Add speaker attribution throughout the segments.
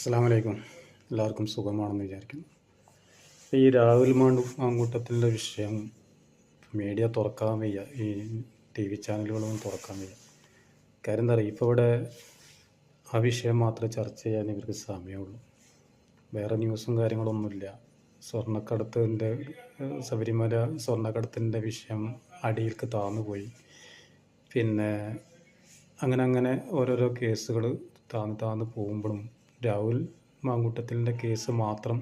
Speaker 1: അസ്സാം വലൈക്കും എല്ലാവർക്കും സുഖമാണെന്ന് വിചാരിക്കുന്നു. ഈ രാഹുൽ മാണ്ടു മാങ്കൂട്ടത്തിന്റെ വിഷയം മീഡിയ തുറക്കാൻ വയ്യ. ഈ ടി വി ചാനലുകളൊന്നും തുറക്കാൻ വയ്യ. കാര്യം എന്താ പറയുക ഇപ്പോൾ ഇവിടെ ആ വിഷയം മാത്രം ചർച്ച ചെയ്യാൻ ഇവർക്ക് സമയമുള്ളൂ. വേറെ ന്യൂസും കാര്യങ്ങളൊന്നുമില്ല. സ്വർണക്കടത്തിന്റെ ശബരിമല സ്വർണക്കടത്തിന്റെ വിഷയം അടിയിൽക്ക് താന്നു പോയി പിന്നെ അങ്ങനെ അങ്ങനെ ഓരോരോ കേസുകൾ താന്ന് താന്ന് പോകുമ്പോഴും രാഹുൽ മാങ്കൂട്ടത്തിലിന്റെ കേസ് മാത്രം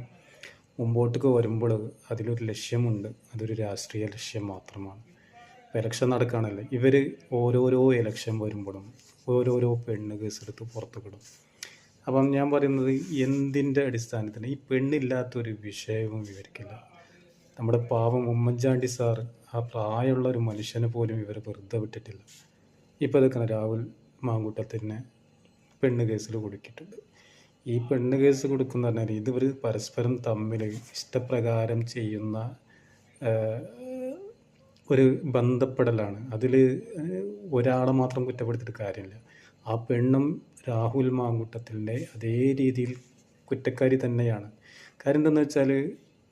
Speaker 1: മുമ്പോട്ടേക്ക് വരുമ്പോൾ അതിലൊരു ലക്ഷ്യമുണ്ട്. അതൊരു രാഷ്ട്രീയ ലക്ഷ്യം മാത്രമാണ്. ഇലക്ഷൻ നടക്കുകയാണല്ലോ. ഇവർ ഓരോരോ ഇലക്ഷൻ വരുമ്പോഴും ഓരോരോ പെണ്ണ് കേസെടുത്ത് പുറത്തു വിടും അപ്പം ഞാൻ പറയുന്നത് എന്തിന്റെ അടിസ്ഥാനത്തിൽ? ഈ പെണ്ണില്ലാത്തൊരു വിഷയവും വിവരിക്കില്ല. നമ്മുടെ പാവം ഉമ്മൻചാണ്ടി സാർ ആ പ്രായമുള്ള ഒരു മനുഷ്യനെ പോലും ഇവർ വെറുതെ വിട്ടിട്ടില്ല. ഇപ്പോൾ അതൊക്കെ രാഹുൽ മാങ്കൂട്ടത്തിനെ പെണ്ണ് കേസിൽ കൊടുക്കിയിട്ടുണ്ട്. ഈ പെണ്ണ് കേസ് കൊടുക്കുന്ന പറഞ്ഞാൽ ഇതിവർ പരസ്പരം തമ്മിൽ ഇഷ്ടപ്രകാരം ചെയ്യുന്ന ഒരു ബന്ധപ്പെടലാണ്. അതിൽ ഒരാളെ മാത്രം കുറ്റപ്പെടുത്തിയിട്ട് കാര്യമില്ല. ആ പെണ്ണും രാഹുൽ മാങ്കുട്ടത്തിന്റെ അതേ രീതിയിൽ കുറ്റക്കാരി തന്നെയാണ്. കാര്യം എന്താണെന്ന് വെച്ചാൽ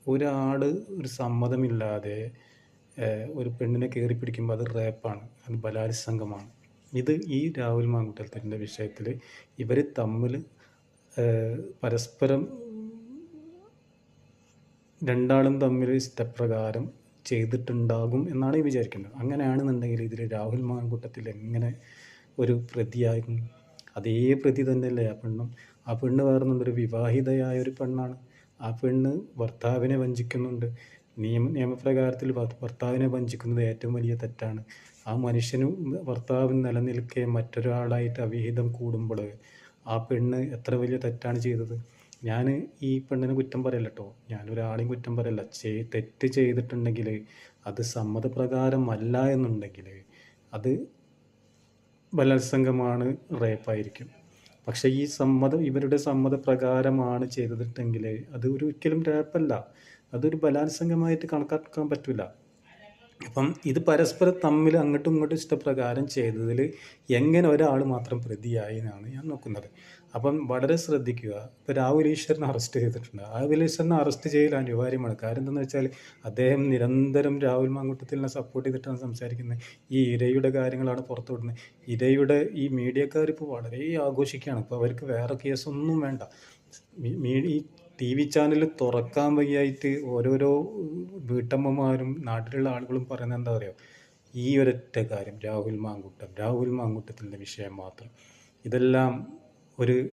Speaker 1: ഒരാൾ ഒരു സമ്മതമില്ലാതെ ഒരു പെണ്ണിനെ കയറി പിടിക്കുമ്പോൾ അത് റേപ്പാണ് അത് ബലാത്സംഗമാണ്. ഇത് ഈ രാഹുൽ മാങ്കുട്ടത്തിന്റെ വിഷയത്തിൽ ഇവർ തമ്മിൽ പരസ്പരം രണ്ടാളും തമ്മിൽ ഇഷ്ടപ്രകാരം ചെയ്തിട്ടുണ്ടാകും എന്നാണ് ഈ വിചാരിക്കുന്നത്. അങ്ങനെയാണെന്നുണ്ടെങ്കിൽ ഇതിൽ രാഹുൽ മാങ്കൂട്ടത്തിൽ എങ്ങനെ ഒരു പ്രതിയായിരുന്നു അതേ പ്രതി തന്നെയല്ലേ ആ പെണ്ണും. ആ പെണ്ണ് വേറൊന്നുണ്ടൊരു വിവാഹിതയായ ഒരു പെണ്ണാണ്. ആ പെണ്ണ് ഭർത്താവിനെ വഞ്ചിക്കുന്നുണ്ട്. നിയമ നിയമപ്രകാരത്തിൽ ഭർ- ഭർത്താവിനെ വഞ്ചിക്കുന്നത് ഏറ്റവും വലിയ തെറ്റാണ്. ആ മനുഷ്യനും ഭർത്താവിന് നിലനിൽക്കെ മറ്റൊരാളായിട്ട് അവിഹിതം കൂടുമ്പോൾ ആ പെണ്ണ് എത്ര വലിയ തെറ്റാണ് ചെയ്തത്? ഞാൻ ഈ പെണ്ണിനെ കുറ്റം പറയല്ല കേട്ടോ ഞാനൊരാളെയും കുറ്റം പറയല്ല. ചെയ് തെറ്റ് ചെയ്തിട്ടുണ്ടെങ്കിൽ അത് സമ്മതപ്രകാരമല്ല എന്നുണ്ടെങ്കിൽ അത് ബലാത്സംഗമാണ് റേപ്പായിരിക്കും. പക്ഷേ ഈ സമ്മതം ഇവരുടെ സമ്മതപ്രകാരമാണ് ചെയ്തിട്ടെങ്കിൽ അത് ഒരു ഒരിക്കലും റേപ്പല്ല. അതൊരു ബലാത്സംഗമായിട്ട് കണക്കാക്കാൻ പറ്റില്ല അപ്പം ഇത് പരസ്പരം തമ്മിൽ അങ്ങോട്ടും ഇങ്ങോട്ടും ഇഷ്ടപ്രകാരം ചെയ്തതിൽ എങ്ങനെ ഒരാൾ മാത്രം പ്രതിയായി എന്നാണ് ഞാൻ നോക്കുന്നത്. അപ്പം വളരെ ശ്രദ്ധിക്കുക. ഇപ്പോൾ രാഹുൽ ഈശ്വരനെ അറസ്റ്റ് ചെയ്തിട്ടുണ്ട്. രാഹുൽ ഈശ്വരനെ അറസ്റ്റ് ചെയ്യൽ അനിവാര്യമാണ്. കാരണം എന്താണെന്ന് വെച്ചാൽ അദ്ദേഹം നിരന്തരം രാഹുൽ മാങ്കുട്ടത്തിനെ സപ്പോർട്ട് ചെയ്തിട്ടാണ് സംസാരിക്കുന്നത്. ഈ ഇരയുടെ കാര്യങ്ങളാണ് പുറത്തു വിടുന്നത്. ഇരയുടെ ഈ മീഡിയക്കാർ ഇപ്പോൾ വളരെ ആഘോഷിക്കുകയാണ്. ഇപ്പോൾ അവർക്ക് വേറെ കേസൊന്നും വേണ്ട. ഈ ടി വി ചാനൽ തുറക്കാൻ വയ്യായിട്ട് ഓരോരോ വീട്ടമ്മമാരും നാട്ടിലുള്ള ആളുകളും പറയുന്നത് എന്താ പറയുക ഈ ഒരൊറ്റ കാര്യം രാഹുൽ മാങ്കൂട്ടം. രാഹുൽ മാങ്കൂട്ടത്തിന്റെ വിഷയം മാത്രം. ഇതെല്ലാം ഒരു